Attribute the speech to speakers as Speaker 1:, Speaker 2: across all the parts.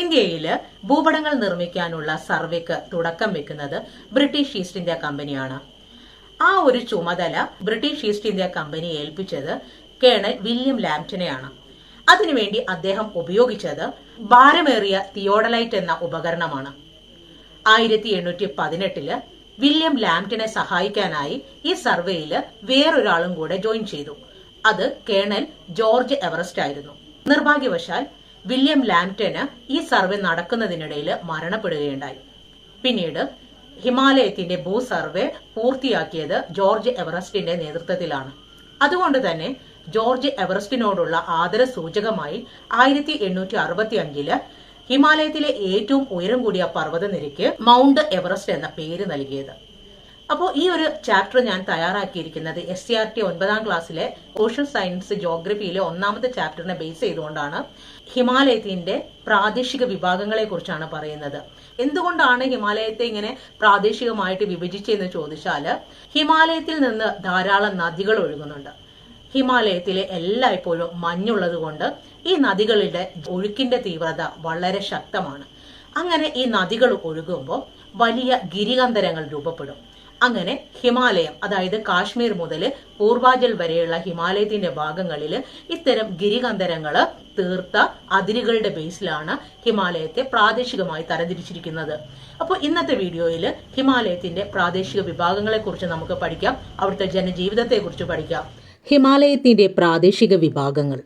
Speaker 1: ഇന്ത്യയിൽ ഭൂപടങ്ങൾ നിർമ്മിക്കാനുള്ള സർവേക്ക് തുടക്കം വെക്കുന്നത് ബ്രിട്ടീഷ് ഈസ്റ്റ് ഇന്ത്യ കമ്പനിയാണ്. ആ ഒരു ചുമതല ബ്രിട്ടീഷ് ഈസ്റ്റ് ഇന്ത്യ കമ്പനി ഏൽപ്പിച്ചത് കേണൽ വില്യം ലാംപ്റ്റനെയാണ്. അതിനുവേണ്ടി അദ്ദേഹം ഉപയോഗിച്ചത് ഭാരമേറിയ തിയോഡലൈറ്റ് എന്ന ഉപകരണമാണ്. ആയിരത്തി എണ്ണൂറ്റി പതിനെട്ടിൽ വില്യം ലാംപ്റ്റനെ സഹായിക്കാനായി ഈ സർവേയിൽ വേറൊരാളും കൂടെ ജോയിൻ ചെയ്തു. അത് കേണൽ ജോർജ് എവറസ്റ്റ് ആയിരുന്നു. നിർഭാഗ്യവശാൽ വില്യം ലാംറ്റന് ഈ സർവേ നടക്കുന്നതിനിടയിൽ മരണപ്പെടുകയുണ്ടായി. പിന്നീട് ഹിമാലയത്തിന്റെ ഭൂ സർവേ പൂർത്തിയാക്കിയത് ജോർജ് എവറസ്റ്റിന്റെ നേതൃത്വത്തിലാണ്. അതുകൊണ്ട് തന്നെ ജോർജ് എവറസ്റ്റിനോടുള്ള ആദര സൂചകമായി ആയിരത്തി എണ്ണൂറ്റി അറുപത്തി അഞ്ചിൽ ഹിമാലയത്തിലെ ഏറ്റവും ഉയരം കൂടിയ പർവതനിരയ്ക്ക് മൗണ്ട് എവറസ്റ്റ് എന്ന പേര് നൽകിയത്. അപ്പോൾ ഈ ഒരു ചാപ്റ്റർ ഞാൻ തയ്യാറാക്കിയിരിക്കുന്നത് എസ് സി ആർ ടി ഒൻപതാം ക്ലാസ്സിലെ സോഷ്യൽ സയൻസ് ജോഗ്രഫിയിലെ ഒന്നാമത്തെ ചാപ്റ്ററിനെ ബേസ് ചെയ്തുകൊണ്ടാണ്. ഹിമാലയത്തിന്റെ പ്രാദേശിക വിഭാഗങ്ങളെ കുറിച്ചാണ് പറയുന്നത്. എന്തുകൊണ്ടാണ് ഹിമാലയത്തെ ഇങ്ങനെ പ്രാദേശികമായിട്ട് വിഭജിച്ചതെന്ന് ചോദിച്ചാൽ ഹിമാലയത്തിൽ നിന്ന് ധാരാളം നദികൾ ഒഴുകുന്നുണ്ട്. ഹിമാലയത്തിലെ എല്ലായ്പ്പോഴും മഞ്ഞുള്ളത് കൊണ്ട് ഈ നദികളുടെ ഒഴുക്കിന്റെ തീവ്രത വളരെ ശക്തമാണ്. അങ്ങനെ ഈ നദികൾ ഒഴുകുമ്പോൾ വലിയ ഗിരികന്ധരങ്ങൾ രൂപപ്പെടും. അങ്ങനെ ഹിമാലയം അതായത് കാശ്മീർ മുതൽ പൂർവാചൽ വരെയുള്ള ഹിമാലയത്തിന്റെ ഭാഗങ്ങളിൽ ഇത്തരം ഗിരികന്ധരങ്ങൾ തീർത്ത അതിരുകളുടെ ബേസിലാണ് ഹിമാലയത്തെ പ്രാദേശികമായി തരംതിരിച്ചിരിക്കുന്നത്. അപ്പോൾ ഇന്നത്തെ വീഡിയോയിൽ ഹിമാലയത്തിന്റെ പ്രാദേശിക വിഭാഗങ്ങളെ കുറിച്ച് നമുക്ക് പഠിക്കാം. അവിടുത്തെ ജനജീവിതത്തെ കുറിച്ച് പഠിക്കാം. ഹിമാലയത്തിന്റെ പ്രാദേശിക വിഭാഗങ്ങൾ.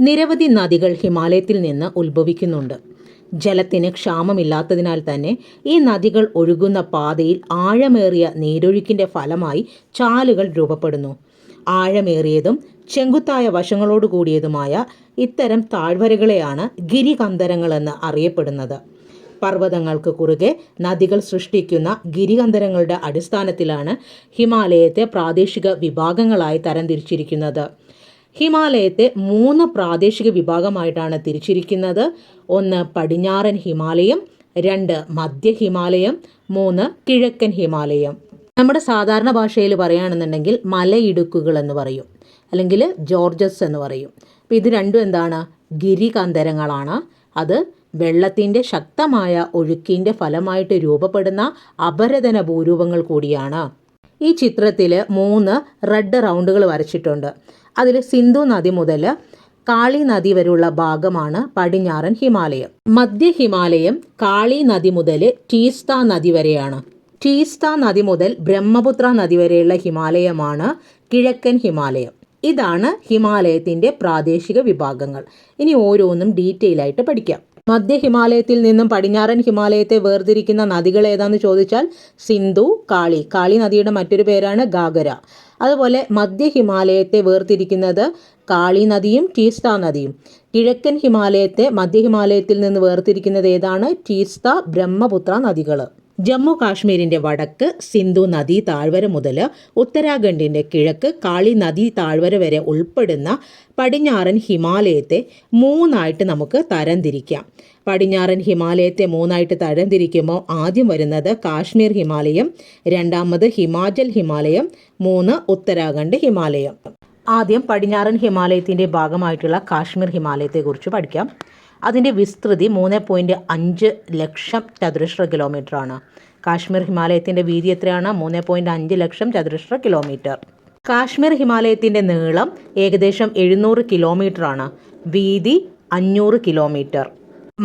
Speaker 1: നിരവധി നദികൾ ഹിമാലയത്തിൽ നിന്ന് ഉത്ഭവിക്കുന്നുണ്ട്. ജലത്തിന് ക്ഷാമമില്ലാത്തതിനാൽ തന്നെ ഈ നദികൾ ഒഴുകുന്ന പാതയിൽ ആഴമേറിയ നീരൊഴുക്കിന്റെ ഫലമായി ചാലുകൾ രൂപപ്പെടുന്നു. ആഴമേറിയതും ചെങ്കുത്തായ വശങ്ങളോട് കൂടിയതുമായ ഇത്തരം താഴ്വരകളെയാണ് ഗിരികന്ധരങ്ങളെന്ന് അറിയപ്പെടുന്നത്. പർവതങ്ങൾക്ക് കുറുകെ നദികൾ സൃഷ്ടിക്കുന്ന ഗിരികന്തരങ്ങളുടെ അടിസ്ഥാനത്തിലാണ് ഹിമാലയത്തെ പ്രാദേശിക വിഭാഗങ്ങളായി തരംതിരിച്ചിരിക്കുന്നത്. ഹിമാലയത്തെ മൂന്ന് പ്രാദേശിക വിഭാഗമായിട്ടാണ് തിരിച്ചിരിക്കുന്നത്. ഒന്ന് പടിഞ്ഞാറൻ ഹിമാലയം രണ്ട് മധ്യ ഹിമാലയം മൂന്ന് കിഴക്കൻ ഹിമാലയം. നമ്മുടെ സാധാരണ ഭാഷയിൽ പറയുകയാണെന്നുണ്ടെങ്കിൽ മലയിടുക്കുകൾ എന്ന് പറയും അല്ലെങ്കിൽ ജോർജസ് എന്ന് പറയും. അപ്പോൾ ഇത് രണ്ടും എന്താണ്? ഗിരികാന്തരങ്ങളാണ് അത് വെള്ളത്തിന്റെ ശക്തമായ ഒഴുക്കിന്റെ ഫലമായിട്ട് രൂപപ്പെടുന്ന അപരതന ഭൂരൂപങ്ങൾ കൂടിയാണ്. ഈ ചിത്രത്തിൽ മൂന്ന് റെഡ് റൗണ്ടുകൾ വരച്ചിട്ടുണ്ട്. അതിൽ സിന്ധു നദി മുതൽ കാളി നദി വരെയുള്ള ഭാഗമാണ് പടിഞ്ഞാറൻ ഹിമാലയം. മധ്യ ഹിമാലയം കാളി നദി മുതൽ ടീസ്ത നദി വരെയാണ്. ടീസ്ത നദി മുതൽ ബ്രഹ്മപുത്ര നദി വരെയുള്ള ഹിമാലയമാണ് കിഴക്കൻ ഹിമാലയം. ഇതാണ് ഹിമാലയത്തിന്റെ പ്രാദേശിക വിഭാഗങ്ങൾ. ഇനി ഓരോന്നും ഡീറ്റെയിൽ ആയിട്ട് പഠിക്കാം. മധ്യ ഹിമാലയത്തിൽ നിന്നും പടിഞ്ഞാറൻ ഹിമാലയത്തെ വേർതിരിക്കുന്ന നദികൾ ഏതാണെന്ന് ചോദിച്ചാൽ സിന്ധു കാളി. കാളി നദിയുടെ മറ്റൊരു പേരാണ് ഗാഗര. അതുപോലെ മധ്യ ഹിമാലയത്തെ വേർതിരിക്കുന്നത് കാളി നദിയും ടീസ്ത നദിയും. കിഴക്കൻ ഹിമാലയത്തെ മധ്യ ഹിമാലയത്തിൽ നിന്ന് വേർതിരിക്കുന്നത് ഏതാണ്? ടീസ്ത ബ്രഹ്മപുത്ര നദികൾ ജമ്മു കാശ്മീരിന്റെ വടക്ക് സിന്ധു നദീ താഴ്വര മുതൽ ഉത്തരാഖണ്ഡിന്റെ കിഴക്ക് കാളി നദീ താഴ്വര വരെ ഉൾപ്പെടുന്ന പടിഞ്ഞാറൻ ഹിമാലയത്തെ മൂന്നായിട്ട് നമുക്ക് തരംതിരിക്കാം. പടിഞ്ഞാറൻ ഹിമാലയത്തെ മൂന്നായിട്ട് തരംതിരിക്കുമ്പോൾ ആദ്യം വരുന്നത് കാശ്മീർ ഹിമാലയം രണ്ടാമത് ഹിമാചൽ ഹിമാലയം മൂന്ന് ഉത്തരാഖണ്ഡ് ഹിമാലയം. ആദ്യം പടിഞ്ഞാറൻ ഹിമാലയത്തിന്റെ ഭാഗമായിട്ടുള്ള കാശ്മീർ ഹിമാലയത്തെക്കുറിച്ച് പഠിക്കാം. അതിന്റെ വിസ്തൃതി മൂന്ന് പോയിന്റ് അഞ്ച് ലക്ഷം ചതുരശ്ര കിലോമീറ്റർ ആണ്. കാശ്മീർ ഹിമാലയത്തിന്റെ വീതി എത്രയാണ്? മൂന്ന് പോയിന്റ് അഞ്ച് ലക്ഷം ചതുരശ്ര കിലോമീറ്റർ കാശ്മീർ ഹിമാലയത്തിന്റെ നീളം ഏകദേശം എഴുന്നൂറ് കിലോമീറ്റർ ആണ്. വീതി അഞ്ഞൂറ് കിലോമീറ്റർ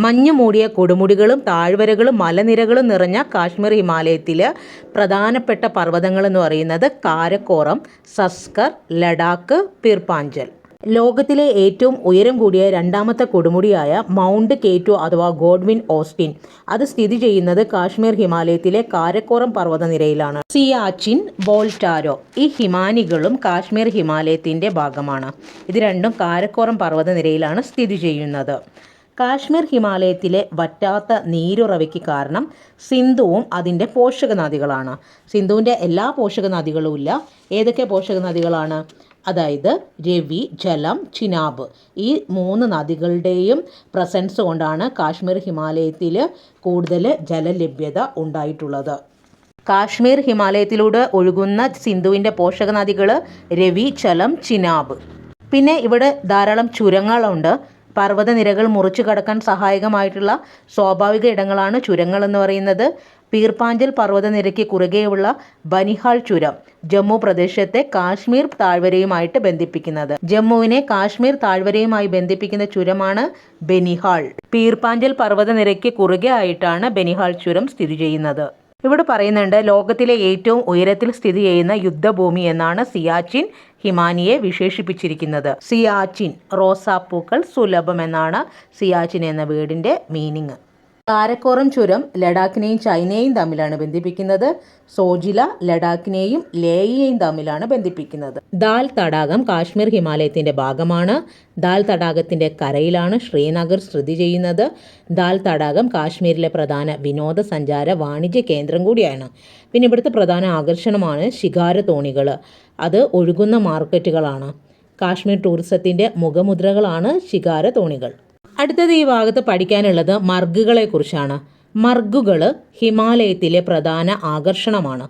Speaker 1: മഞ്ഞ് മൂടിയ കൊടുമുടികളും താഴ്വരകളും മലനിരകളും നിറഞ്ഞ കാശ്മീർ ഹിമാലയത്തിലെ പ്രധാനപ്പെട്ട പർവതങ്ങൾ എന്ന് പറയുന്നത് കാരക്കോറം സസ്കർ ലഡാക്ക് പിർപ്പാഞ്ചൽ. ലോകത്തിലെ ഏറ്റവും ഉയരം കൂടിയ രണ്ടാമത്തെ കൊടുമുടിയായ മൗണ്ട് കേറ്റു അഥവാ ഗോഡ്വിൻ ഓസ്റ്റിൻ. അത് സ്ഥിതി ചെയ്യുന്നത് കാശ്മീർ ഹിമാലയത്തിലെ കാരക്കോറം പർവതനിരയിലാണ്. സിയാച്ചിൻ ബോൾട്ടാരോ ഈ ഹിമാനികളും കാശ്മീർ ഹിമാലയത്തിന്റെ ഭാഗമാണ്. ഇത് രണ്ടും കാരക്കോറം പർവതനിരയിലാണ് സ്ഥിതി ചെയ്യുന്നത്. കാശ്മീർ ഹിമാലയത്തിലെ വറ്റാത്ത നീരുറവയ്ക്ക് കാരണം സിന്ധുവും അതിന്റെ പോഷക നദികളാണ് സിന്ധുവിന്റെ എല്ലാ പോഷക നദികളും ഇല്ല. ഏതൊക്കെ പോഷക നദികളാണ് അതായത് രവി ജലം ചിനാബ്. ഈ മൂന്ന് നദികളുടെയും പ്രസൻസ് കൊണ്ടാണ് കാശ്മീർ ഹിമാലയത്തിൽ കൂടുതൽ ജലലഭ്യത ഉണ്ടായിട്ടുള്ളത്. കാശ്മീർ ഹിമാലയത്തിലൂടെ ഒഴുകുന്ന സിന്ധുവിന്റെ പോഷക നദികൾ രവി ചലം ചിനാബ്. പിന്നെ ഇവിടെ ധാരാളം ചുരങ്ങളുണ്ട്. പർവതനിരകൾ മുറിച്ചു കടക്കാൻ സഹായകമായിട്ടുള്ള സ്വാഭാവിക ഇടങ്ങളാണ് ചുരങ്ങൾ എന്ന് പറയുന്നത്. പീർപ്പാഞ്ചൽ പർവതനിരയ്ക്ക് കുറുകെയുള്ള ബനിഹാൾ ചുരം ജമ്മു പ്രദേശത്തെ കാശ്മീർ താഴ്വരയുമായിട്ട് ബന്ധിപ്പിക്കുന്നത്. ജമ്മുവിനെ കാശ്മീർ താഴ്വരയുമായി ബന്ധിപ്പിക്കുന്ന ചുരമാണ് ബനിഹാൾ. പീർപ്പാഞ്ചൽ പർവതനിരയ്ക്ക് കുറുകെ ആയിട്ടാണ് ബനിഹാൾ ചുരം സ്ഥിതി ചെയ്യുന്നത്. ഇവിടെ പറയുന്നുണ്ട് ലോകത്തിലെ ഏറ്റവും ഉയരത്തിൽ സ്ഥിതി ചെയ്യുന്ന യുദ്ധഭൂമി എന്നാണ് സിയാച്ചിൻ ഹിമാനിയെ വിശേഷിപ്പിച്ചിരിക്കുന്നത്. സിയാച്ചിൻ റോസാപ്പൂക്കൾ സുലഭം എന്നാണ് സിയാച്ചിൻ എന്ന വീടിന്റെ മീനിങ്. കാരക്കോറം ചുരം ലഡാക്കിനെയും ചൈനയെയും തമ്മിലാണ് ബന്ധിപ്പിക്കുന്നത്. സോജില ലഡാക്കിനെയും ലേയെയും തമ്മിലാണ് ബന്ധിപ്പിക്കുന്നത്. ദാൽ തടാകം കാശ്മീർ ഹിമാലയത്തിന്റെ ഭാഗമാണ്. ദാൽ തടാകത്തിന്റെ കരയിലാണ് ശ്രീനഗർ സ്ഥിതി ചെയ്യുന്നത്. ദാൽ തടാകം കാശ്മീരിലെ പ്രധാന വിനോദസഞ്ചാര വാണിജ്യ കേന്ദ്രം കൂടിയാണ്. പിന്നെ ഇവിടുത്തെ പ്രധാന ആകർഷണമാണ് ശിഖാര തോണികൾ അത് ഒഴുകുന്ന മാർക്കറ്റുകളാണ്. കാശ്മീർ ടൂറിസത്തിന്റെ മുഖമുദ്രകളാണ് ശിഖാര തോണികൾ അടുത്തത് ഈ ഭാഗത്ത് പഠിക്കാനുള്ളത് മർഗുകളെ കുറിച്ചാണ് മർഗുകൾ ഹിമാലയത്തിലെ പ്രധാന ആകർഷണമാണ്.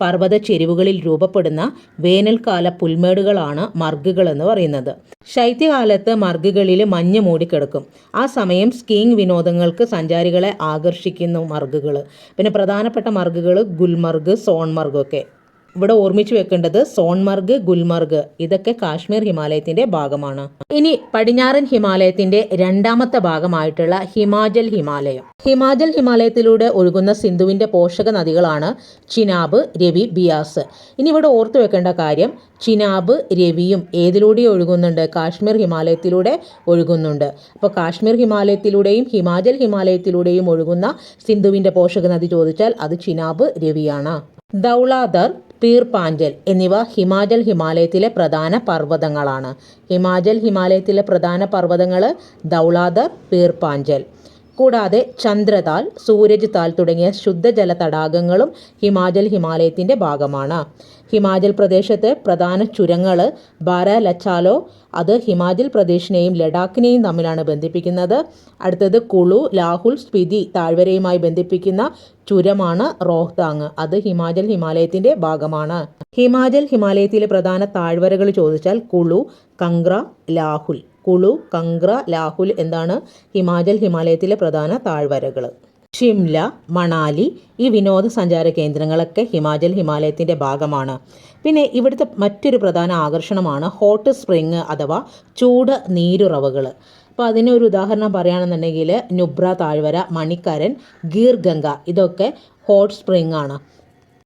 Speaker 1: പർവത ചെരിവുകളിൽ രൂപപ്പെടുന്ന വേനൽക്കാല പുൽമേടുകളാണ് മർഗുകൾ എന്ന് പറയുന്നത്. ശൈത്യകാലത്ത് മർഗുകളിൽ മഞ്ഞ് മൂടിക്കിടക്കും. ആ സമയം സ്കീയിങ് വിനോദങ്ങൾക്ക് സഞ്ചാരികളെ ആകർഷിക്കുന്നു മർഗുകൾ പിന്നെ പ്രധാനപ്പെട്ട മർഗുകൾ ഗുൽമർഗ് സോൺമർഗ് ഒക്കെ. ഇവിടെ ഓർമ്മിച്ചു വെക്കേണ്ടത് സോൺമർഗ് ഗുൽമർഗ്. ഇതൊക്കെ കാശ്മീർ ഹിമാലയത്തിന്റെ ഭാഗമാണ്. ഇനി പടിഞ്ഞാറൻ ഹിമാലയത്തിന്റെ രണ്ടാമത്തെ ഭാഗമായിട്ടുള്ള ഹിമാചൽ ഹിമാലയം. ഹിമാചൽ ഹിമാലയത്തിലൂടെ ഒഴുകുന്ന സിന്ധുവിന്റെ പോഷക നദികളാണ് ചിനാബ് രവി ബിയാസ്. ഇനി ഇവിടെ ഓർത്തു വെക്കേണ്ട കാര്യം ചിനാബ് രവിയും ഏതിലൂടെ ഒഴുകുന്നുണ്ട്? കാശ്മീർ ഹിമാലയത്തിലൂടെ ഒഴുകുന്നുണ്ട്. അപ്പോൾ കാശ്മീർ ഹിമാലയത്തിലൂടെയും ഹിമാചൽ ഹിമാലയത്തിലൂടെയും ഒഴുകുന്ന സിന്ധുവിന്റെ പോഷക നദി ചോദിച്ചാൽ അത് ചിനാബ് രവിയാണ്. ദൗളാദർ പീർ പാഞ്ചൽ എന്നിവ ഹിമാചൽ ഹിമാലയത്തിലെ പ്രധാന പർവതങ്ങളാണ്. ഹിമാചൽ ഹിമാലയത്തിലെ പ്രധാന പർവതങ്ങൾ ദൗളാദർ പീർ പാഞ്ചൽ. കൂടാതെ ചന്ദ്രതാൽ സൂരജ് താൽ തുടങ്ങിയ ശുദ്ധജല തടാകങ്ങളും ഹിമാചൽ ഹിമാലയത്തിന്റെ ഭാഗമാണ്. ഹിമാചൽ പ്രദേശത്തെ പ്രധാന ചുരങ്ങൾ ബാര ലച്ചാലോ അത് ഹിമാചൽ പ്രദേശിനെയും ലഡാക്കിനെയും തമ്മിലാണ് ബന്ധിപ്പിക്കുന്നത്. അടുത്തത് കുളു ലാഹുൽ സ്പിതി താഴ്വരയുമായി ബന്ധിപ്പിക്കുന്ന ചുരമാണ് റോഹ്താങ്. അത് ഹിമാചൽ ഹിമാലയത്തിന്റെ ഭാഗമാണ്. ഹിമാചൽ ഹിമാലയത്തിലെ പ്രധാന താഴ്വരകൾ ചോദിച്ചാൽ കുളു കങ്ക്ര ലാഹുൽ. കുളു കങ്ക്ര ലാഹുൽ എന്താണ്? ഹിമാചൽ ഹിമാലയത്തിലെ പ്രധാന താഴ്വരകൾ. ഷിംല മണാലി ഈ വിനോദസഞ്ചാര കേന്ദ്രങ്ങളൊക്കെ ഹിമാചൽ ഹിമാലയത്തിന്റെ ഭാഗമാണ്. പിന്നെ ഇവിടുത്തെ മറ്റൊരു പ്രധാന ആകർഷണമാണ് ഹോട്ട് സ്പ്രിങ് അഥവാ ചൂട് നീരുറവകൾ അപ്പോൾ അതിനൊരു ഉദാഹരണം പറയുകയാണെന്നുണ്ടെങ്കിൽ നുബ്ര താഴ്വര മണിക്കരൻ ഗീർ ഗംഗ ഇതൊക്കെ ഹോട്ട് സ്പ്രിങ് ആണ്.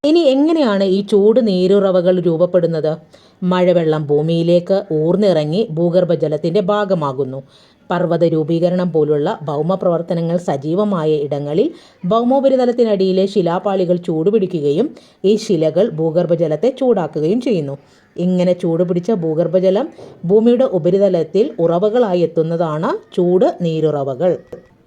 Speaker 1: ഇനി എങ്ങനെയാണ് ഈ ചൂട് നീരുറവകൾ രൂപപ്പെടുന്നത്? മഴവെള്ളം ഭൂമിയിലേക്ക് ഊർന്നിറങ്ങി ഭൂഗർഭജലത്തിന്റെ ഭാഗമാകുന്നു. പർവത രൂപീകരണം പോലുള്ള ഭൗമപ്രവർത്തനങ്ങൾ സജീവമായ ഇടങ്ങളിൽ ഭൗമോപരിതലത്തിനടിയിലെ ശിലാപാളികൾ ചൂടുപിടിക്കുകയും ഈ ശിലകൾ ഭൂഗർഭജലത്തെ ചൂടാക്കുകയും ചെയ്യുന്നു. ഇങ്ങനെ ചൂടുപിടിച്ച ഭൂഗർഭജലം ഭൂമിയുടെ ഉപരിതലത്തിൽ ഉറവകളായി എത്തുന്നതാണ് ചൂട് നീരുറവകൾ.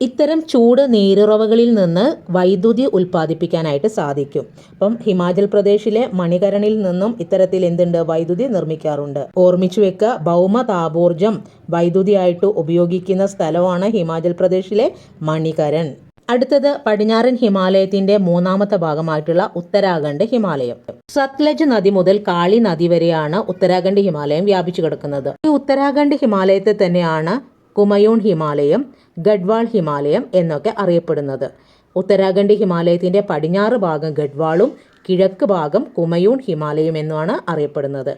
Speaker 1: ഇത്തരം ചൂട് നീരുറവകളിൽ നിന്ന് വൈദ്യുതി ഉൽപ്പാദിപ്പിക്കാനായിട്ട് സാധിക്കും. അപ്പം ഹിമാചൽ പ്രദേശിലെ മണികരണിൽ നിന്നും ഇത്തരത്തിൽ എന്തുണ്ട്? വൈദ്യുതി നിർമ്മിക്കാറുണ്ട്. ഓർമ്മിച്ചു വെക്കുക ഭൗമ താപോർജം വൈദ്യുതിയായിട്ട് ഉപയോഗിക്കുന്ന സ്ഥലമാണ് ഹിമാചൽ പ്രദേശിലെ മണികരൺ. അടുത്തത് പടിഞ്ഞാറൻ ഹിമാലയത്തിന്റെ മൂന്നാമത്തെ ഭാഗമായിട്ടുള്ള ഉത്തരാഖണ്ഡ് ഹിമാലയം. സത്ലജ് നദി മുതൽ കാളി നദി വരെയാണ് ഉത്തരാഖണ്ഡ് ഹിമാലയം വ്യാപിച്ചു കിടക്കുന്നത്. ഈ ഉത്തരാഖണ്ഡ് ഹിമാലയത്തെ തന്നെയാണ് കുമയൂൺ ഹിമാലയം ഗഡ്വാൾ ഹിമാലയം എന്നൊക്കെ അറിയപ്പെടുന്നത്. ഉത്തരാഖണ്ഡ് ഹിമാലയത്തിന്റെ പടിഞ്ഞാറ് ഭാഗം ഗഡ്വാളും കിഴക്ക് ഭാഗം കുമയൂൺ ഹിമാലയം എന്നുമാണ് അറിയപ്പെടുന്നത്.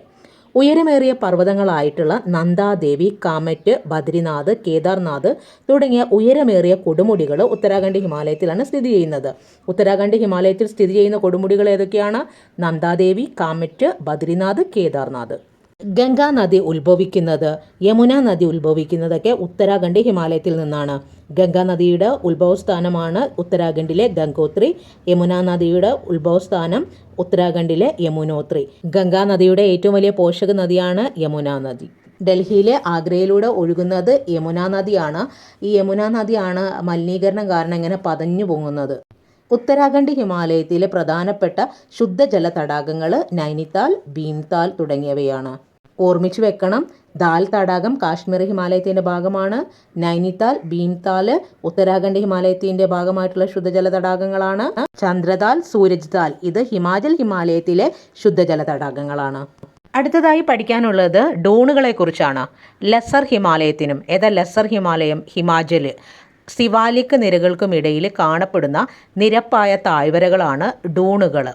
Speaker 1: ഉയരമേറിയ പർവതങ്ങളായിട്ടുള്ള നന്ദാദേവി കാമറ്റ് ബദ്രിനാഥ് കേദാർനാഥ് തുടങ്ങിയ ഉയരമേറിയ കൊടുമുടികൾ ഉത്തരാഖണ്ഡ് ഹിമാലയത്തിലാണ് സ്ഥിതി ചെയ്യുന്നത്. ഉത്തരാഖണ്ഡ് ഹിമാലയത്തിൽ സ്ഥിതി ചെയ്യുന്ന കൊടുമുടികൾ ഏതൊക്കെയാണ്? നന്ദാദേവി കാമറ്റ് ബദ്രിനാഥ് കേദാർനാഥ്. ഗംഗാ നദി ഉത്ഭവിക്കുന്നത് യമുന നദി ഉത്ഭവിക്കുന്നതൊക്കെ ഉത്തരാഖണ്ഡ് ഹിമാലയത്തിൽ നിന്നാണ്. ഗംഗാ നദിയുടെ ഉത്ഭവസ്ഥാനമാണ് ഉത്തരാഖണ്ഡിലെ ഗംഗോത്രി യമുന നദിയുടെ ഉത്ഭവസ്ഥാനം ഉത്തരാഖണ്ഡിലെ യമുനോത്രി. ഗംഗാ നദിയുടെ ഏറ്റവും വലിയ പോഷക നദിയാണ് യമുന നദി. ഡൽഹിയിലെ ആഗ്രയിലൂടെ ഒഴുകുന്നത് യമുന നദിയാണ്. ഈ യമുന നദിയാണ് മലിനീകരണം കാരണം ഇങ്ങനെ പതഞ്ഞു പൊങ്ങുന്നത്. ഉത്തരാഖണ്ഡ് ഹിമാലയത്തിലെ പ്രധാനപ്പെട്ട ശുദ്ധജല തടാകങ്ങൾ നൈനിതാൽ ഭീംതാൽ തുടങ്ങിയവയാണ്. ഓർമ്മിച്ചു വെക്കണം. ദാൽ തടാകം കാശ്മീർ ഹിമാലയത്തിന്റെ ഭാഗമാണ്. നൈനിതാൽ ഭീംതാൽ ഉത്തരാഖണ്ഡ് ഹിമാലയത്തിന്റെ ഭാഗമായിട്ടുള്ള ശുദ്ധജല തടാകങ്ങളാണ്. ചന്ദ്രതാൽ സൂരജ് താൽ ഇത് ഹിമാചൽ ഹിമാലയത്തിലെ ശുദ്ധജല തടാകങ്ങളാണ്. അടുത്തതായി പഠിക്കാനുള്ളത് ഡൂണുകളെ കുറിച്ചാണ് ലസർ ഹിമാലയത്തിനും ഏതാ ലസർ ഹിമാലയം? ഹിമാചൽ. സിവാലിക് നിരകൾക്കുമിടയിൽ കാണപ്പെടുന്ന നിരപ്പായ താഴ്വരകളാണ് ഡൂണുകൾ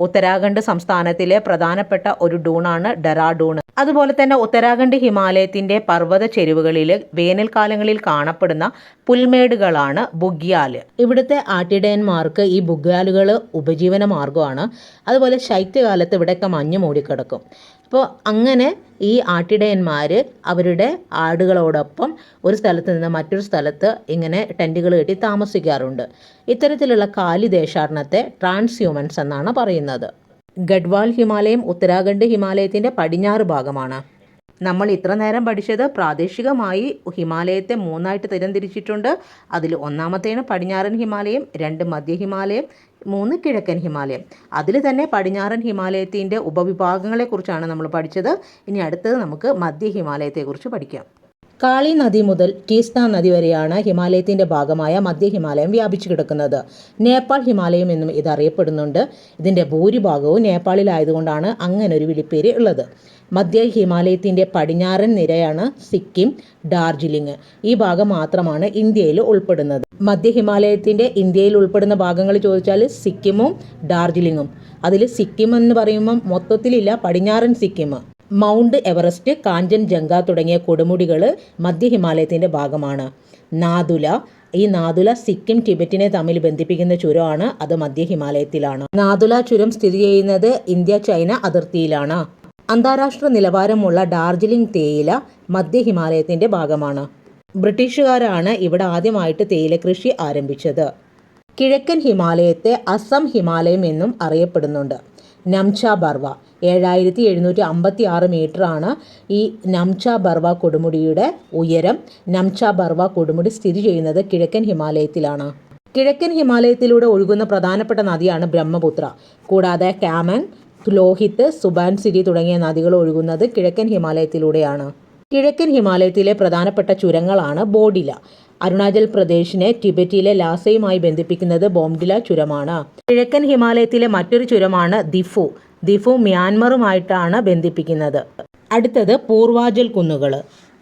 Speaker 1: ഉത്തരാഖണ്ഡ് സംസ്ഥാനത്തിലെ പ്രധാനപ്പെട്ട ഒരു ഡൂണാണ് ഡെറാഡൂൺ. അതുപോലെ തന്നെ ഉത്തരാഖണ്ഡ് ഹിമാലയത്തിന്റെ പർവത ചെരുവുകളിൽ വേനൽക്കാലങ്ങളിൽ കാണപ്പെടുന്ന പുൽമേടുകളാണ് ബുഗ്യാൽ ഇവിടുത്തെ ആട്ടിടയന്മാർക്ക് ഈ ബുഗ്യാലുകൾ ഉപജീവന മാർഗമാണ് അതുപോലെ ശൈത്യകാലത്ത് ഇവിടെയൊക്കെ മഞ്ഞ് മൂടിക്കിടക്കും. അപ്പോൾ അങ്ങനെ ഈ ആട്ടിടയന്മാർ അവരുടെ ആടുകളോടൊപ്പം ഒരു സ്ഥലത്ത് നിന്ന് മറ്റൊരു സ്ഥലത്ത് ഇങ്ങനെ ടെന്റുകൾ കെട്ടി താമസിക്കാറുണ്ട്. ഇത്തരത്തിലുള്ള കാലി ദേശാടനത്തെ ട്രാൻസ് ഹ്യൂമൻസ് എന്നാണ് പറയുന്നത്. ഗഡ്വാൾ ഹിമാലയം ഉത്തരാഖണ്ഡ് ഹിമാലയത്തിന്റെ പടിഞ്ഞാറ് ഭാഗമാണ്. നമ്മൾ ഇത്ര നേരം പഠിച്ചത് പ്രാദേശികമായി ഹിമാലയത്തെ മൂന്നായിട്ട് തരംതിരിച്ചിട്ടുണ്ട് അതിൽ ഒന്നാമത്തേണ് പടിഞ്ഞാറൻ ഹിമാലയം രണ്ട് മധ്യ ഹിമാലയം മൂന്ന് കിഴക്കൻ ഹിമാലയം. അതിൽ തന്നെ പടിഞ്ഞാറൻ ഹിമാലയത്തിന്റെ ഉപവിഭാഗങ്ങളെക്കുറിച്ചാണ് നമ്മൾ പഠിച്ചത്. ഇനി അടുത്തത് നമുക്ക് മധ്യ ഹിമാലയത്തെക്കുറിച്ച് പഠിക്കാം. കാളി നദി മുതൽ ടീസ്ന നദി വരെയാണ് ഹിമാലയത്തിന്റെ ഭാഗമായ മധ്യ ഹിമാലയം വ്യാപിച്ചു കിടക്കുന്നത്. നേപ്പാൾ ഹിമാലയം എന്നും ഇത് അറിയപ്പെടുന്നുണ്ട്. ഇതിന്റെ ഭൂരിഭാഗവും നേപ്പാളിലായതുകൊണ്ടാണ് അങ്ങനെ ഒരു വിളിപ്പേര് ഉള്ളത്. മധ്യ ഹിമാലയത്തിന്റെ പടിഞ്ഞാറൻ നിരയാണ് സിക്കിം ഡാർജിലിംഗ്. ഈ ഭാഗം മാത്രമാണ് ഇന്ത്യയിൽ ഉൾപ്പെടുന്നത്. മധ്യ ഹിമാലയത്തിന്റെ ഇന്ത്യയിൽ ഉൾപ്പെടുന്ന ഭാഗങ്ങൾ ചോദിച്ചാൽ സിക്കിമും ഡാർജിലിംഗും. അതിൽ സിക്കിം എന്ന് പറയുമ്പം മൊത്തത്തിലില്ല പടിഞ്ഞാറൻ സിക്കിം. മൗണ്ട് എവറസ്റ്റ് കാഞ്ചൻജംഗ തുടങ്ങിയ കൊടുമുടികൾ മധ്യ ഹിമാലയത്തിന്റെ ഭാഗമാണ്. നാദുല ഈ നാദുല സിക്കിം ടിബറ്റിനെ തമ്മിൽ ബന്ധിപ്പിക്കുന്ന ചുരമാണ് അത് മധ്യ ഹിമാലയത്തിലാണ് നാദുല ചുരം സ്ഥിതി ചെയ്യുന്നത് ഇന്ത്യ ചൈന അതിർത്തിയിലാണ്. അന്താരാഷ്ട്ര നിലവാരമുള്ള ഡാർജിലിംഗ് തേയില മധ്യ ഹിമാലയത്തിന്റെ ഭാഗമാണ്. ബ്രിട്ടീഷുകാരാണ് ഇവിടെ ആദ്യമായിട്ട് തേയില കൃഷി ആരംഭിച്ചത്. കിഴക്കൻ ഹിമാലയത്തെ അസം ഹിമാലയം എന്നും അറിയപ്പെടുന്നുണ്ട്. നംച ബർവ. ഏഴായിരത്തി എഴുന്നൂറ്റി അമ്പത്തി ആറ് മീറ്ററാണ് ഈ നംച ബർവ കൊടുമുടിയുടെ ഉയരം. നംച ബർവ കൊടുമുടി സ്ഥിതി ചെയ്യുന്നത് കിഴക്കൻ ഹിമാലയത്തിലാണ്. കിഴക്കൻ ഹിമാലയത്തിലൂടെ ഒഴുകുന്ന പ്രധാനപ്പെട്ട നദിയാണ് ബ്രഹ്മപുത്ര. കൂടാതെ കാമൻ ലോഹിത്ത് സുബാൻസിരി തുടങ്ങിയ നദികൾ ഒഴുകുന്നത് കിഴക്കൻ ഹിമാലയത്തിലൂടെയാണ്. കിഴക്കൻ ഹിമാലയത്തിലെ പ്രധാനപ്പെട്ട ചുരങ്ങളാണ് ബോഡില. അരുണാചൽ പ്രദേശിനെ ടിബറ്റിലെ ലാസയുമായി ബന്ധിപ്പിക്കുന്നത് ബോംഡില ചുരമാണ്. കിഴക്കൻ ഹിമാലയത്തിലെ മറ്റൊരു ചുരമാണ് ദിഫു. ദിഫു മ്യാൻമറുമായിട്ടാണ് ബന്ധിപ്പിക്കുന്നത്. അടുത്തത് പൂർവാചൽ കുന്നുകൾ.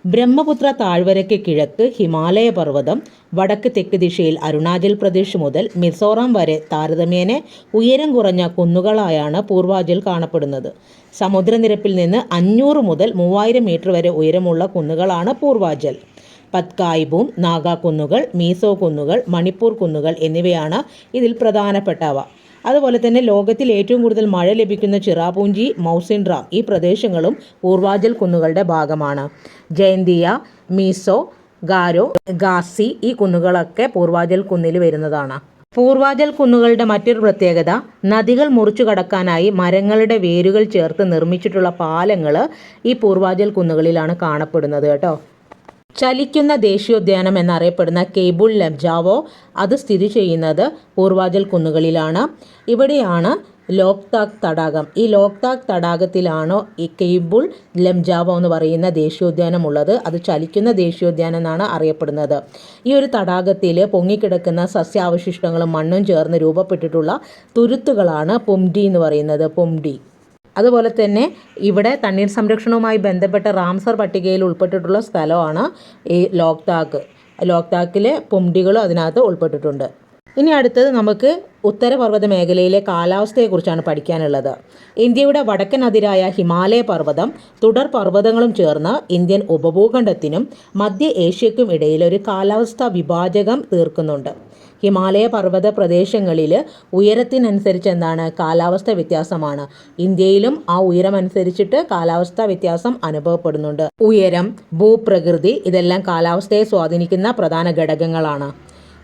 Speaker 1: ബ്രഹ്മപുത്ര താഴ്വരയ്ക്ക് കിഴക്ക് ഹിമാലയ പർവതം വടക്ക് തെക്ക് ദിശയിൽ അരുണാചൽ പ്രദേശ് മുതൽ മിസോറാം വരെ താരതമ്യേന ഉയരം കുറഞ്ഞ കുന്നുകളായാണ് പൂർവാചൽ കാണപ്പെടുന്നത്. സമുദ്രനിരപ്പിൽ നിന്ന് അഞ്ഞൂറ് മുതൽ മൂവായിരം മീറ്റർ വരെ ഉയരമുള്ള കുന്നുകളാണ് പൂർവാചൽ. പത്കായിബൂം നാഗാ കുന്നുകൾ മീസോ കുന്നുകൾ മണിപ്പൂർ കുന്നുകൾ എന്നിവയാണ് ഇതിൽ പ്രധാനപ്പെട്ടവ. അതുപോലെ തന്നെ ലോകത്തിൽ ഏറ്റവും കൂടുതൽ മഴ ലഭിക്കുന്ന ചിറാപൂഞ്ചി മൗസിൻറാം ഈ പ്രദേശങ്ങളും പൂർവാചൽ കുന്നുകളുടെ ഭാഗമാണ്. ജയന്തിയ മീസോ ഗാരോ ഗാസി ഈ കുന്നുകളൊക്കെ പൂർവാചൽ കുന്നിൽ വരുന്നതാണ്. പൂർവാചൽ കുന്നുകളുടെ മറ്റൊരു പ്രത്യേകത നദികൾ മുറിച്ചു കടക്കാനായി മരങ്ങളുടെ വേരുകൾ ചേർത്ത് നിർമ്മിച്ചിട്ടുള്ള പാലങ്ങൾ ഈ പൂർവാചൽ കുന്നുകളിലാണ് കാണപ്പെടുന്നത് കേട്ടോ. ചലിക്കുന്ന ദേശീയോദ്യാനം എന്നറിയപ്പെടുന്ന കേബിൾ ലംജാവോ അത് സ്ഥിതി ചെയ്യുന്നത് പൂർവാചൽ കുന്നുകളിലാണ്. ഇവിടെയാണ് ലോക്താക് തടാകം. ഈ ലോക്താക് തടാകത്തിലാണോ ഈ കേബിൾ ലംജാവോ എന്ന് പറയുന്ന ദേശീയോദ്യാനം ഉള്ളത്? അത് ചലിക്കുന്ന ദേശീയോദ്യാനം എന്നാണ് അറിയപ്പെടുന്നത്. ഈ ഒരു തടാകത്തിൽ പൊങ്ങിക്കിടക്കുന്ന സസ്യാവശിഷ്ടങ്ങളും മണ്ണും ചേർന്ന് രൂപപ്പെട്ടിട്ടുള്ള തുരുത്തുകളാണ് പൊംഡി എന്ന് പറയുന്നത്. പൊംഡി. അതുപോലെ തന്നെ ഇവിടെ തണ്ണീർ സംരക്ഷണവുമായി ബന്ധപ്പെട്ട റാംസർ പട്ടികയിൽ ഉൾപ്പെട്ടിട്ടുള്ള സ്ഥലമാണ് ഈ ലോക്താക്ക് ലോക്താക്കിലെ പുംഡികളും അതിനകത്ത് ഉൾപ്പെട്ടിട്ടുണ്ട്. ഇനി അടുത്തത് നമുക്ക് ഉത്തരപർവത മേഖലയിലെ കാലാവസ്ഥയെക്കുറിച്ചാണ് പഠിക്കാനുള്ളത്. ഇന്ത്യയുടെ വടക്കൻ അതിരായ ഹിമാലയ പർവതം തുടർ പർവതങ്ങളും ചേർന്ന് ഇന്ത്യൻ ഉപഭൂഖണ്ഡത്തിനും മധ്യ ഏഷ്യയ്ക്കും ഇടയിൽ ഒരു കാലാവസ്ഥാ വിഭാജകം തീർക്കുന്നുണ്ട്. ഹിമാലയ പർവത പ്രദേശങ്ങളിൽ ഉയരത്തിനനുസരിച്ച് എന്താണ് കാലാവസ്ഥ വ്യത്യാസമാണ്. ഇന്ത്യയിലും ആ ഉയരം അനുസരിച്ചിട്ട് കാലാവസ്ഥ വ്യത്യാസം അനുഭവപ്പെടുന്നുണ്ട്. ഉയരം ഭൂപ്രകൃതി ഇതെല്ലാം കാലാവസ്ഥയെ സ്വാധീനിക്കുന്ന പ്രധാന ഘടകങ്ങളാണ്.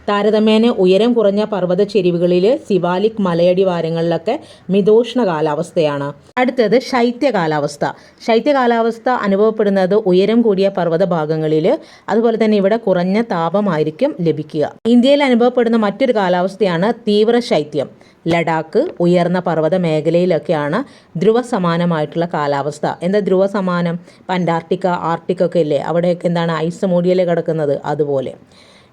Speaker 1: താരതമ്യേന ഉയരം കുറഞ്ഞ പർവത ചെരിവുകളിൽ സിവാലിക് മലയടിവാരങ്ങളിലൊക്കെ മിതോഷ്ണ കാലാവസ്ഥയാണ് അടുത്തത് ശൈത്യ കാലാവസ്ഥ ശൈത്യ കാലാവസ്ഥ അനുഭവപ്പെടുന്നത് ഉയരം കൂടിയ പർവത ഭാഗങ്ങളിൽ അതുപോലെ തന്നെ ഇവിടെ കുറഞ്ഞ താപമായിരിക്കും ലഭിക്കുക. ഇന്ത്യയിൽ അനുഭവപ്പെടുന്ന മറ്റൊരു കാലാവസ്ഥയാണ് തീവ്ര ശൈത്യം. ലഡാക്ക് ഉയർന്ന പർവത മേഖലയിലൊക്കെയാണ് ധ്രുവ സമാനമായിട്ടുള്ള കാലാവസ്ഥ. എന്താ ധ്രുവ സമാനം അന്റാർട്ടിക്ക ആർട്ടിക് ഒക്കെ ഇല്ലേ? അവിടെയൊക്കെ എന്താണ് ഐസ് മൂടിയല്ലേ കിടക്കുന്നത്? അതുപോലെ.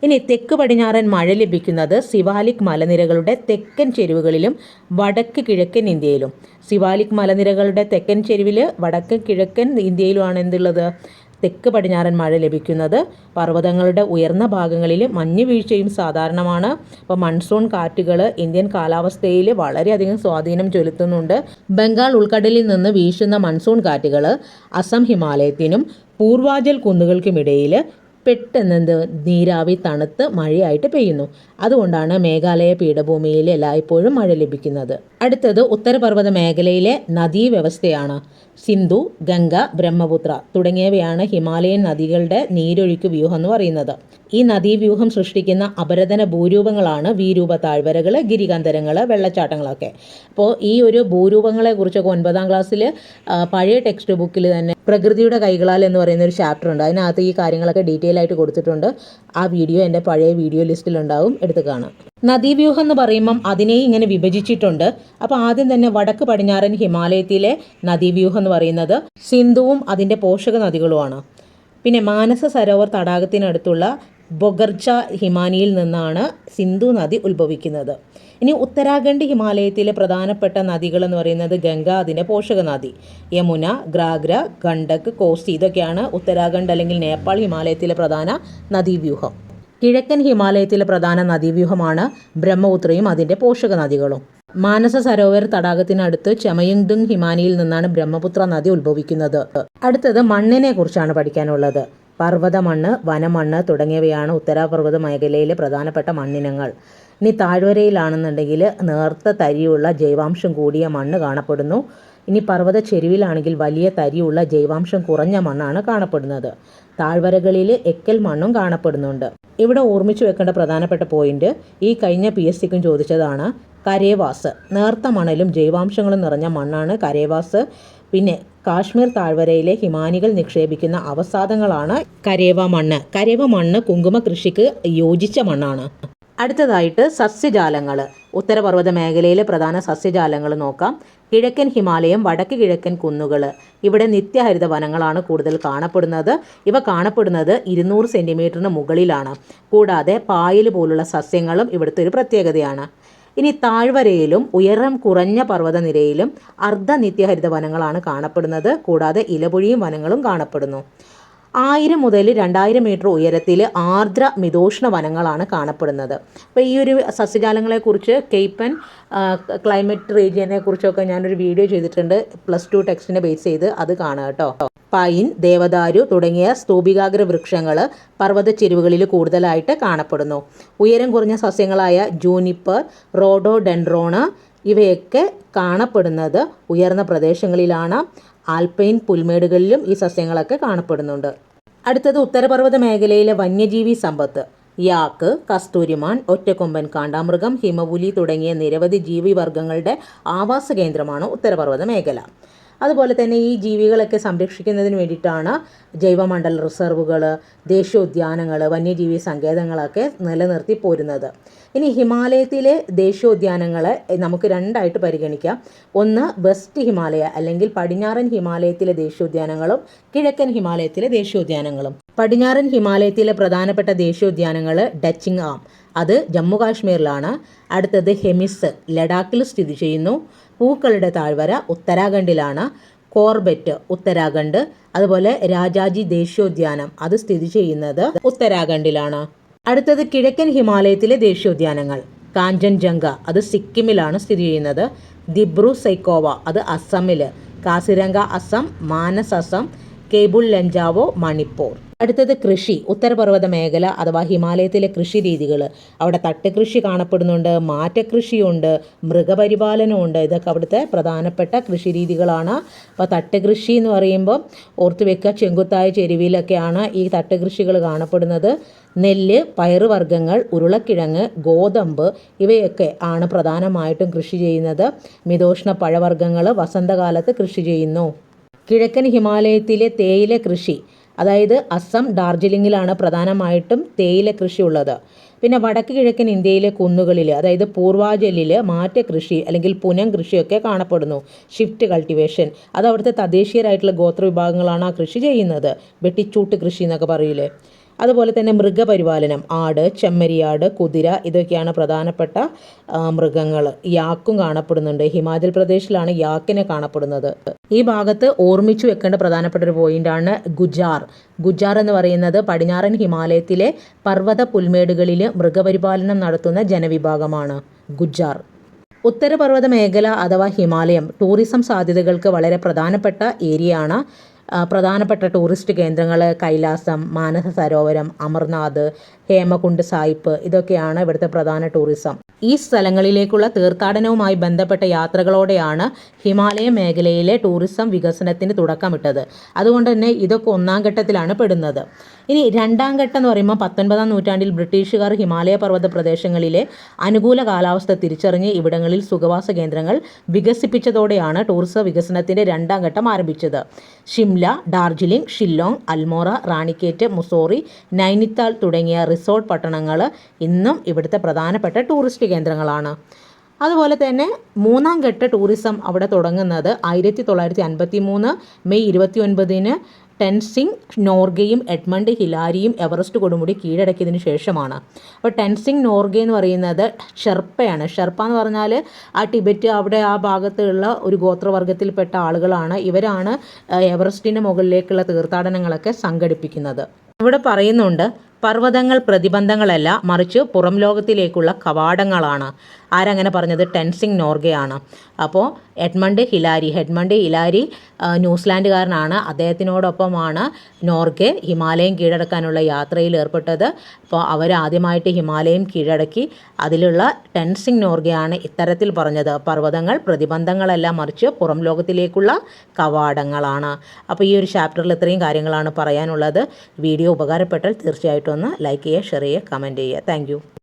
Speaker 1: ഇനി തെക്ക് പടിഞ്ഞാറൻ മഴ ലഭിക്കുന്നത് സിവാലിക് മലനിരകളുടെ തെക്കൻ ചെരുവുകളിലും വടക്ക് കിഴക്കൻ ഇന്ത്യയിലും. സിവാലിക് മലനിരകളുടെ തെക്കൻ ചെരുവിൽ വടക്ക് കിഴക്കൻ ഇന്ത്യയിലുമാണ് എന്തുള്ളത്? തെക്ക് പടിഞ്ഞാറൻ മഴ ലഭിക്കുന്നത്. പർവതങ്ങളുടെ ഉയർന്ന ഭാഗങ്ങളിൽ മഞ്ഞ് വീഴ്ചയും സാധാരണമാണ്. അപ്പോൾ മൺസൂൺ കാറ്റുകൾ ഇന്ത്യൻ കാലാവസ്ഥയിൽ വളരെയധികം സ്വാധീനം ചെലുത്തുന്നുണ്ട്. ബംഗാൾ ഉൾക്കടലിൽ നിന്ന് വീശുന്ന മൺസൂൺ കാറ്റുകൾ അസം ഹിമാലയത്തിനും പൂർവാചൽ കുന്നുകൾക്കുമിടയിൽ പെട്ടെന്ന് എന്ത് നീരാവി തണുത്ത് മഴയായിട്ട് പെയ്യുന്നു. അതുകൊണ്ടാണ് മേഘാലയ പീഠഭൂമിയിൽ എല്ലായ്പ്പോഴും മഴ ലഭിക്കുന്നത്. അടുത്തത് ഉത്തരപർവത മേഖലയിലെ നദീ വ്യവസ്ഥയാണ്. സിന്ധു ഗംഗ ബ്രഹ്മപുത്ര തുടങ്ങിയവയാണ് ഹിമാലയൻ നദികളുടെ നീരൊഴുക്ക് വ്യൂഹം എന്ന് പറയുന്നത്. ഈ നദീവ്യൂഹം സൃഷ്ടിക്കുന്ന അപരതന ഭൂരൂപങ്ങളാണ് വീരൂപ താഴ്വരകൾ ഗിരികന്ധരങ്ങൾ വെള്ളച്ചാട്ടങ്ങളൊക്കെ. അപ്പോൾ ഈ ഒരു ഭൂരൂപങ്ങളെ കുറിച്ചൊക്കെ ഒൻപതാം ക്ലാസ്സിൽ പഴയ ടെക്സ്റ്റ് ബുക്കിൽ തന്നെ പ്രകൃതിയുടെ കൈകളാൽ എന്ന് പറയുന്ന ഒരു ചാപ്റ്റർ ഉണ്ട്. അതിനകത്ത് ഈ കാര്യങ്ങളൊക്കെ ഡീറ്റെയിൽ ആയിട്ട് കൊടുത്തിട്ടുണ്ട്. ആ വീഡിയോ എന്റെ പഴയ വീഡിയോ ലിസ്റ്റിലുണ്ടാവും എടുത്ത് കാണാം. നദീവ്യൂഹം എന്ന് പറയുമ്പം അതിനെ ഇങ്ങനെ വിഭജിച്ചിട്ടുണ്ട്. അപ്പോൾ ആദ്യം തന്നെ വടക്ക് പടിഞ്ഞാറൻ ഹിമാലയത്തിലെ നദീവ്യൂഹം എന്ന് പറയുന്നത് സിന്ധുവും അതിന്റെ പോഷക നദികളുമാണ്. പിന്നെ മാനസ സരോവർ തടാകത്തിനടുത്തുള്ള ബൊഗർജ ഹിമാനിയിൽ നിന്നാണ് സിന്ധു നദി ഉത്ഭവിക്കുന്നത്. ഇനി ഉത്തരാഖണ്ഡ് ഹിമാലയത്തിലെ പ്രധാനപ്പെട്ട നദികൾ എന്ന് പറയുന്നത് ഗംഗ അതിന്റെ പോഷക നദി. യമുന ഗ്രാഗ്ര ഗണ്ഡക് കോസി ഇതൊക്കെയാണ് ഉത്തരാഖണ്ഡ് അല്ലെങ്കിൽ നേപ്പാൾ ഹിമാലയത്തിലെ പ്രധാന നദീവ്യൂഹം. കിഴക്കൻ ഹിമാലയത്തിലെ പ്രധാന നദീവ്യൂഹമാണ് ബ്രഹ്മപുത്രയും അതിന്റെ പോഷക നദികളും. മാനസ സരോവർ തടാകത്തിനടുത്ത് ചെമയുങ്ദുങ് ഹിമാനിയിൽ നിന്നാണ് ബ്രഹ്മപുത്ര നദി ഉത്ഭവിക്കുന്നത്. അടുത്തത് മണ്ണിനെ കുറിച്ചാണ് പഠിക്കാനുള്ളത്. പർവത മണ്ണ് വനമണ്ണ് തുടങ്ങിയവയാണ് ഉത്തരാപർവത മേഖലയിലെ പ്രധാനപ്പെട്ട മണ്ണിനങ്ങൾ. ഇനി താഴ്വരയിലാണെന്നുണ്ടെങ്കിൽ നേർത്ത തരിയുള്ള ജൈവാംശം കൂടിയ മണ്ണ് കാണപ്പെടുന്നു. ഇനി പർവത ചെരുവിലാണെങ്കിൽ വലിയ തരിയുള്ള ജൈവാംശം കുറഞ്ഞ മണ്ണാണ് കാണപ്പെടുന്നത്. താഴ്വരകളിൽ എക്കൽ മണ്ണും കാണപ്പെടുന്നുണ്ട്. ഇവിടെ ഓർമ്മിച്ചു വെക്കേണ്ട പ്രധാനപ്പെട്ട പോയിന്റ് ഈ കഴിഞ്ഞ പി എസ് സിക്കും ചോദിച്ചതാണ് കരേവാസ്. നേർത്ത മണലും ജൈവാംശങ്ങളും നിറഞ്ഞ മണ്ണാണ് കരേവാസ്. പിന്നെ കാശ്മീർ താഴ്വരയിലെ ഹിമാനികൾ നിക്ഷേപിക്കുന്ന അവസാദങ്ങളാണ് കരേവ മണ്ണ്. കരേവ മണ്ണ് കുങ്കുമ കൃഷിക്ക് യോജിച്ച മണ്ണാണ്. അടുത്തതായിട്ട് സസ്യജാലങ്ങൾ ഉത്തരപർവത മേഖലയിലെ പ്രധാന സസ്യജാലങ്ങൾ നോക്കാം. കിഴക്കൻ ഹിമാലയം വടക്ക് കിഴക്കൻ കുന്നുകൾ ഇവിടെ നിത്യഹരിത വനങ്ങളാണ് കൂടുതൽ കാണപ്പെടുന്നത്. ഇവ കാണപ്പെടുന്നത് ഇരുന്നൂറ് സെന്റിമീറ്ററിന് മുകളിലാണ്. കൂടാതെ പായൽ പോലുള്ള സസ്യങ്ങളും ഇവിടുത്തെ ഒരു പ്രത്യേകതയാണ്. ഇനി താഴ്വരയിലും ഉയരം കുറഞ്ഞ പർവതനിരയിലും അർദ്ധ നിത്യഹരിത വനങ്ങളാണ് കാണപ്പെടുന്നത്. കൂടാതെ ഇലപൊഴിയും വനങ്ങളും കാണപ്പെടുന്നു. ആയിരം മുതൽ രണ്ടായിരം മീറ്റർ ഉയരത്തിൽ ആർദ്ര മിതോഷ്ണ വനങ്ങളാണ് കാണപ്പെടുന്നത്. അപ്പോൾ ഈ ഒരു സസ്യജാലങ്ങളെക്കുറിച്ച് കേപ്പൻ ക്ലൈമറ്റ് റീജിയനെ കുറിച്ചൊക്കെ ഞാനൊരു വീഡിയോ ചെയ്തിട്ടുണ്ട്. പ്ലസ് ടു ടെക്സ്റ്റിനെ ബേസ് ചെയ്ത് അത് കാണുക കേട്ടോ. പൈൻ ദേവദാരു തുടങ്ങിയ സ്തൂപികാഗ്ര വൃക്ഷങ്ങൾ പർവത ചെരുവുകളിൽ കൂടുതലായിട്ട് കാണപ്പെടുന്നു. ഉയരം കുറഞ്ഞ സസ്യങ്ങളായ ജൂനിപ്പർ റോഡോ ഡെൻഡ്രോണ് ഇവയൊക്കെ കാണപ്പെടുന്നത് ഉയർന്ന പ്രദേശങ്ങളിലാണ്. ആൽപൈൻ പുൽമേടുകളിലും ഈ സസ്യങ്ങളൊക്കെ കാണപ്പെടുന്നുണ്ട്. അടുത്തത് ഉത്തരപർവത മേഖലയിലെ വന്യജീവി സമ്പത്ത്. യാക്ക് കസ്തൂരിമാൻ ഒറ്റക്കൊമ്പൻ കാണ്ടാമൃഗം ഹിമപുലി തുടങ്ങിയ നിരവധി ജീവിവർഗങ്ങളുടെ ആവാസ കേന്ദ്രമാണ് ഉത്തരപർവത മേഖല. അതുപോലെ തന്നെ ഈ ജീവികളൊക്കെ സംരക്ഷിക്കുന്നതിന് വേണ്ടിയിട്ടാണ് ജൈവമണ്ഡല റിസർവുകൾ ദേശീയോദ്യാനങ്ങൾ വന്യജീവി സങ്കേതങ്ങളൊക്കെ നിലനിർത്തി പോരുന്നത്. ഇനി ഹിമാലയത്തിലെ ദേശീയോദ്യാനങ്ങളെ നമുക്ക് രണ്ടായിട്ട് പരിഗണിക്കാം. ഒന്ന് വെസ്റ്റ് ഹിമാലയ അല്ലെങ്കിൽ പടിഞ്ഞാറൻ ഹിമാലയത്തിലെ ദേശീയോദ്യാനങ്ങളും കിഴക്കൻ ഹിമാലയത്തിലെ ദേശീയോദ്യാനങ്ങളും. പടിഞ്ഞാറൻ ഹിമാലയത്തിലെ പ്രധാനപ്പെട്ട ദേശീയോദ്യാനങ്ങൾ ഡച്ചിങ് ആം. അത് ജമ്മു കാശ്മീരിലാണ് അടുത്തത് ഹെമിസ് ലഡാക്കിൽ സ്ഥിതി ചെയ്യുന്നു. പൂക്കളുടെ താഴ്വര ഉത്തരാഖണ്ഡിലാണ്. കോർബെറ്റ് ഉത്തരാഖണ്ഡ്. അതുപോലെ രാജാജി ദേശീയോദ്യാനം അത് സ്ഥിതി ചെയ്യുന്നത് ഉത്തരാഖണ്ഡിലാണ്. അടുത്തത് കിഴക്കൻ ഹിമാലയത്തിലെ ദേശീയോദ്യാനങ്ങൾ. കാഞ്ചൻജംഗ അത് സിക്കിമിലാണ് സ്ഥിതി ചെയ്യുന്നത്. ദിബ്രു സൈക്കോവ അത് അസമിൽ കാസിരംഗ അസം മാനസ് അസം കേബുൾ ലഞ്ചാവോ മണിപ്പൂർ. അടുത്തത് കൃഷി ഉത്തരപർവത മേഖല അഥവാ ഹിമാലയത്തിലെ കൃഷി രീതികൾ അവിടെ തട്ടുകൃഷി കാണപ്പെടുന്നുണ്ട് മാറ്റകൃഷിയുണ്ട് മൃഗപരിപാലനമുണ്ട്. ഇതൊക്കെ അവിടുത്തെ പ്രധാനപ്പെട്ട കൃഷി രീതികളാണ്. അപ്പോൾ തട്ടുകൃഷി എന്ന് പറയുമ്പോൾ ഓർത്ത് വെക്കുക ചെങ്കുത്തായ ചെരുവിലൊക്കെയാണ് ഈ തട്ടുകൃഷികൾ കാണപ്പെടുന്നത്. നെല്ല് പയറുവർഗങ്ങൾ ഉരുളക്കിഴങ്ങ് ഗോതമ്പ് ഇവയൊക്കെ ആണ് പ്രധാനമായിട്ടും കൃഷി ചെയ്യുന്നത്. മിതോഷ്ണ പഴവർഗങ്ങൾ വസന്തകാലത്ത് കൃഷി ചെയ്യുന്നു. കിഴക്കൻ ഹിമാലയത്തിലെ തേയില കൃഷി. അതായത് അസം ഡാർജിലിംഗിലാണ് പ്രധാനമായിട്ടും തേയില കൃഷി ഉള്ളത് പിന്നെ വടക്ക് കിഴക്കൻ ഇന്ത്യയിലെ കുന്നുകളിൽ അതായത് പൂർവാചലിൽ മാറ്റ കൃഷി അല്ലെങ്കിൽ പുനം കൃഷിയൊക്കെ കാണപ്പെടുന്നു. ഷിഫ്റ്റ് കൾട്ടിവേഷൻ അത് അവിടുത്തെ തദ്ദേശീയരായിട്ടുള്ള ഗോത്ര വിഭാഗങ്ങളാണ് ആ കൃഷി ചെയ്യുന്നത്. വെട്ടിച്ചൂട്ട് കൃഷി എന്നൊക്കെ പറയില്ലേ? അതുപോലെ തന്നെ മൃഗപരിപാലനം ആട് ചെമ്മരിയാട് കുതിര ഇതൊക്കെയാണ് പ്രധാനപ്പെട്ട മൃഗങ്ങൾ യാക്കും കാണപ്പെടുന്നുണ്ട്. ഹിമാചൽ പ്രദേശിലാണ് യാക്കിനെ കാണപ്പെടുന്നത്. ഈ ഭാഗത്ത് ഓർമ്മിച്ചു വെക്കേണ്ട പ്രധാനപ്പെട്ട ഒരു പോയിന്റാണ് ഗുജാർ. ഗുജാർ എന്ന് പറയുന്നത് പടിഞ്ഞാറൻ ഹിമാലയത്തിലെ പർവത പുൽമേടുകളിൽ മൃഗപരിപാലനം നടത്തുന്ന ജനവിഭാഗമാണ് ഗുജാർ. ഉത്തരപർവത മേഖല അഥവാ ഹിമാലയം ടൂറിസം സാധ്യതകൾക്ക് വളരെ പ്രധാനപ്പെട്ട ഏരിയയാണ്. പ്രധാനപ്പെട്ട ടൂറിസ്റ്റ് കേന്ദ്രങ്ങൾ കൈലാസം മാനസ സരോവരം അമർനാഥ് ഹേമകുണ്ട് സായിപ്പ്. ഇതൊക്കെയാണ് ഇവിടുത്തെ പ്രധാന ടൂറിസം ഈ സ്ഥലങ്ങളിലേക്കുള്ള തീർത്ഥാടനവുമായി ബന്ധപ്പെട്ട യാത്രകളോടെയാണ് ഹിമാലയ മേഖലയിലെ ടൂറിസം വികസനത്തിന് തുടക്കമിട്ടത്. അതുകൊണ്ട് തന്നെ ഇതൊക്കെ ഒന്നാം ഘട്ടത്തിലാണ് പെടുന്നത്. ഇനി രണ്ടാം ഘട്ടം എന്ന് പറയുമ്പോൾ പത്തൊൻപതാം നൂറ്റാണ്ടിൽ ബ്രിട്ടീഷുകാർ ഹിമാലയ പർവത പ്രദേശങ്ങളിലെ അനുകൂല കാലാവസ്ഥ തിരിച്ചറിഞ്ഞ് ഇവിടങ്ങളിൽ സുഖവാസ കേന്ദ്രങ്ങൾ വികസിപ്പിച്ചതോടെയാണ് ടൂറിസം വികസനത്തിന്റെ രണ്ടാം ഘട്ടം ആരംഭിച്ചത്. ഷിംല ഡാർജിലിംഗ് ഷില്ലോങ് അൽമോറ റാണിക്കേറ്റ് മുസോറി നൈനിത്താൾ തുടങ്ങിയ റിസോർട്ട് പട്ടണങ്ങൾ ഇന്നും ഇവിടുത്തെ പ്രധാനപ്പെട്ട ടൂറിസ്റ്റ് കേന്ദ്രങ്ങളാണ്. അതുപോലെ തന്നെ മൂന്നാം ഘട്ട ടൂറിസം അവിടെ തുടങ്ങുന്നത് ആയിരത്തി തൊള്ളായിരത്തി അൻപത്തി മൂന്ന് മെയ് ഇരുപത്തി ഒൻപതിന് ടെൻസിങ് നോർഗയും എഡ്മണ്ട് ഹിലാരിയും എവറസ്റ്റ് കൊടുമുടി കീഴടക്കിയതിന് ശേഷമാണ്. അപ്പോൾ ടെൻസിങ് നോർഗ എന്ന് പറയുന്നത് ഷെർപ്പയാണ്. ഷെർപ്പ എന്ന് പറഞ്ഞാൽ ആ ടിബറ്റ് അവിടെ ആ ഭാഗത്തുള്ള ഒരു ഗോത്രവർഗത്തിൽപ്പെട്ട ആളുകളാണ്. ഇവരാണ് എവറസ്റ്റിന്റെ മുകളിലേക്കുള്ള തീർത്ഥാടനങ്ങളൊക്കെ സംഘടിപ്പിക്കുന്നത്. ഇവിടെ പറയുന്നുണ്ട് പർവതങ്ങൾ പ്രതിബന്ധങ്ങളല്ല മറിച്ച് പുറം ലോകത്തിലേക്കുള്ള കവാടങ്ങളാണ്. ആരങ്ങനെ പറഞ്ഞത്? ടെൻസിംഗ് നോർഗയാണ്. അപ്പോൾ എഡ്മണ്ട് ഹിലാരി ഹെഡ്മണ്ട് ഹിലാരി ന്യൂസിലാൻഡുകാരനാണ്. അദ്ദേഹത്തിനോടൊപ്പമാണ് നോർഗെ ഹിമാലയം കീഴടക്കാനുള്ള യാത്രയിൽ ഏർപ്പെട്ടത്. അപ്പോൾ അവർ ആദ്യമായിട്ട് ഹിമാലയം കീഴടക്കി അതിലുള്ള ടെൻസിങ് നോർഗയാണ് ഇത്തരത്തിൽ പറഞ്ഞത്. പർവതങ്ങൾ പ്രതിബന്ധങ്ങളല്ല മറിച്ച് പുറം ലോകത്തിലേക്കുള്ള കവാടങ്ങളാണ്. അപ്പോൾ ഈ ഒരു ചാപ്റ്ററിൽ ഇത്രയും കാര്യങ്ങളാണ് പറയാനുള്ളത്. വീഡിയോ ഉപകാരപ്പെട്ടാൽ തീർച്ചയായിട്ടും ഒന്ന് ലൈക്ക് ചെയ്യുക ഷെയർ ചെയ്യുക കമന്റ് ചെയ്യുക. താങ്ക്